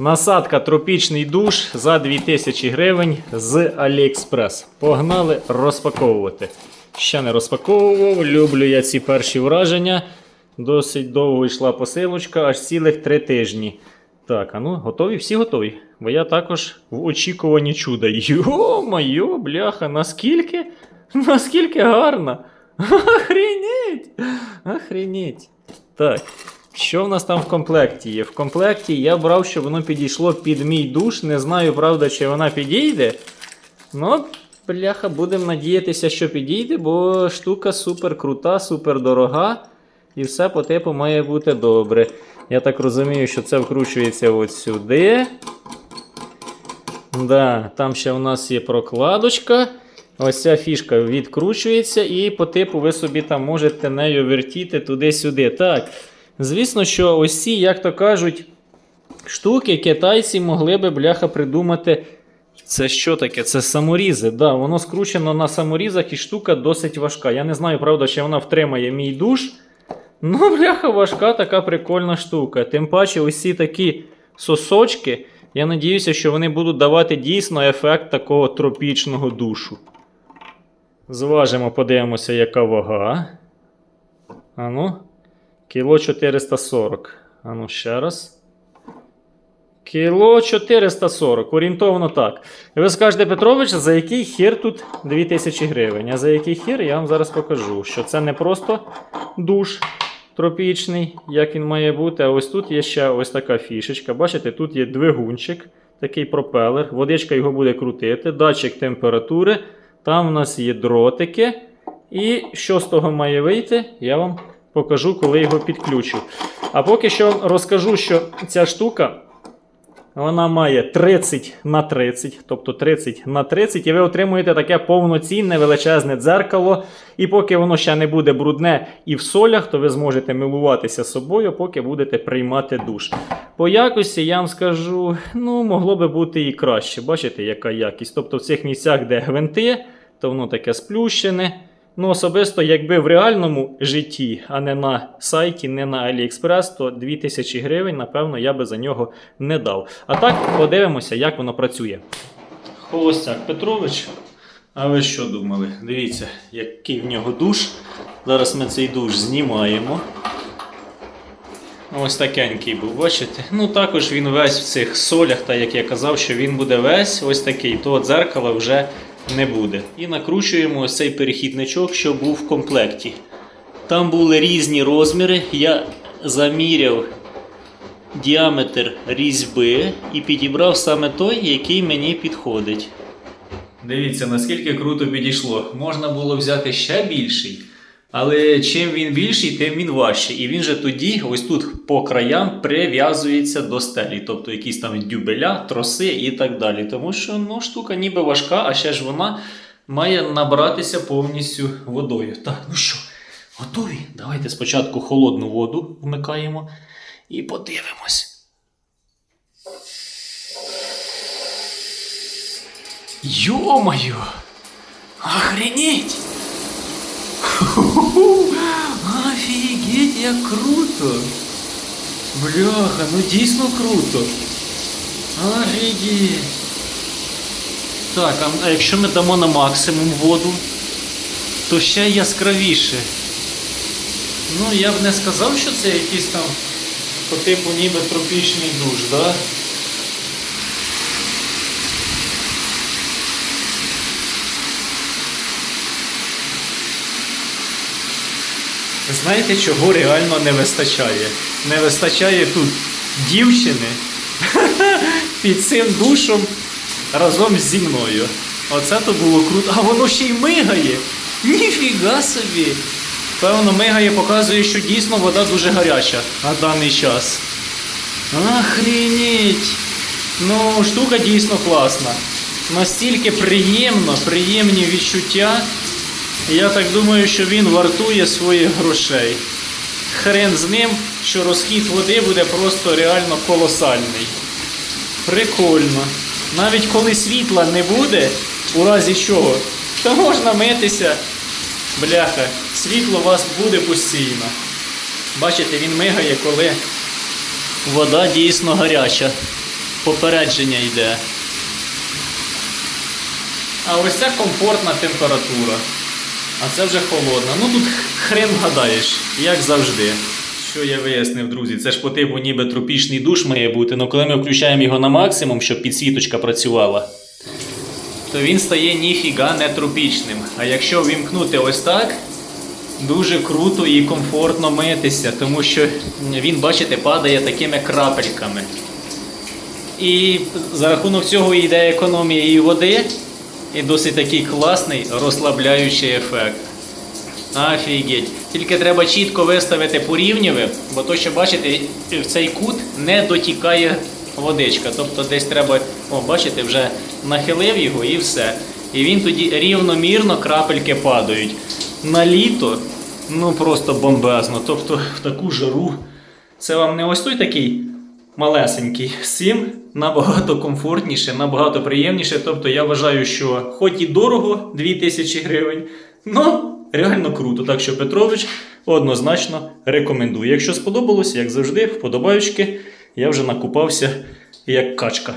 Насадка тропічний душ за 2000 гривень з AliExpress. Погнали розпаковувати. Ще не розпаковував, люблю я ці перші враження. Досить довго йшла посилочка, аж цілих три тижні. Так, а ну, готові? Всі готові. Бо я також в очікуванні чуда. Йо-моє, бляха, наскільки? Наскільки гарно! Охренеть! Охренеть! Так, що в нас там в комплекті є? В комплекті я брав, щоб воно підійшло під мій душ. Не знаю, правда, чи вона підійде. Ну, бляха, будемо надіятися, що підійде, бо штука супер крута, супер дорога. І все по типу має бути добре. Я так розумію, що це вкручується от сюди. Да, там ще у нас є прокладочка. Ось ця фішка відкручується, і по типу ви собі там можете нею вертіти туди-сюди. Так, звісно, що ось ці, як то кажуть, штуки китайці могли би бляха придумати. Це що таке? Це саморізи. Да, воно скручено на саморізах і штука досить важка. Я не знаю, правда, чи вона втримає мій душ. Ну, бляха, важка така прикольна штука. Тим паче, ось такі сосочки. Я надіюся, що вони будуть давати дійсно ефект такого тропічного душу. Зважимо, подивимося, яка вага. Ану. Кіло 440. Ану, ще раз. Кіло 440, орієнтовно так. І ви скажете, Петрович, за який хір тут 2000 гривень? А за який хір я вам зараз покажу, що це не просто душ тропічний, як він має бути. А ось тут є ще ось така фішечка. Бачите, тут є двигунчик, такий пропелер. Водичка його буде крутити, датчик температури. Там у нас є дротики. І що з того має вийти, я вам покажу, коли його підключу. А поки що розкажу, що ця штука. Вона має 30 на 30, тобто 30 на 30, і ви отримуєте таке повноцінне величезне дзеркало. І поки воно ще не буде брудне і в солях, то ви зможете милуватися собою, поки будете приймати душ. По якості я вам скажу, ну, могло би бути і краще. Бачите, яка якість. Тобто в цих місцях, де гвинти, то воно таке сплющене. Ну, особисто, якби в реальному житті, а не на сайті, не на AliExpress, то 2000 гривень, напевно, я би за нього не дав. А так, подивимося, як воно працює. Холостяк Петрович. А ви що думали? Дивіться, який в нього душ. Зараз ми цей душ знімаємо. Ось такенький був, бачите? Ну також він весь в цих солях, та як я казав, що він буде весь ось такий, то дзеркала вже не буде. І накручуємо ось цей перехідничок, що був в комплекті. Там були різні розміри. Я заміряв діаметр різьби і підібрав саме той, який мені підходить. Дивіться, наскільки круто підійшло. Можна було взяти ще більший. Але чим він більший, тим він важчий. І він же тоді, ось тут по краям, прив'язується до стелі. Тобто якісь там дюбеля, троси і так далі. Тому що ну, штука ніби важка, а ще ж вона має набратися повністю водою. Так, ну що, готові? Давайте спочатку холодну воду вмикаємо і подивимось. Йо-моє! Охренеть! Офігеть, як круто! Бляха, ну дійсно круто. Офігеть. Так, а, якщо ми дамо на максимум воду, то ще яскравіше. Ну, я б не сказав, що це якийсь там по типу ніби тропічний душ, да? Знаєте, чого реально не вистачає? Не вистачає тут дівчини під цим душом разом зі мною. Оце то було круто. А воно ще й мигає. Ніфіга собі. Певно, мигає, показує, що дійсно вода дуже гаряча на даний час. Охренеть! Ну, штука дійсно класна. Настільки приємно, приємні відчуття. Я так думаю, що він вартує своїх грошей. Хрен з ним, що розхід води буде просто реально колосальний. Прикольно. Навіть коли світла не буде, у разі чого, то можна митися. Бляха, світло у вас буде постійно. Бачите, він мигає, коли вода дійсно гаряча. попередження йде. А ось це комфортна температура. А це вже холодна. Ну тут хрен вгадаєш, як завжди. Що я вияснив, друзі, це ж по типу ніби тропічний душ має бути, але коли ми включаємо його на максимум, щоб підсвіточка працювала, то він стає ніфіга не тропічним. А якщо вімкнути ось так, дуже круто і комфортно митися, тому що він, бачите, падає такими крапельками. І за рахунок цього йде економія і води, і досить такий класний розслабляючий ефект. Офігеть. Тільки треба чітко виставити порівнюве, бо то, що бачите, в цей кут не дотікає водичка. Тобто десь треба, о, бачите, вже нахилив його і все. І він тоді рівномірно крапельки падають. На літо ну просто бомбезно. Тобто в таку жару. Це вам не ось той такий малесенький. Сім набагато комфортніше, набагато приємніше. Тобто я вважаю, що хоч і дорого 2000 гривень, але реально круто. Так що Петрович однозначно рекомендую. Якщо сподобалось, як завжди, вподобаючки, я вже накупався як качка.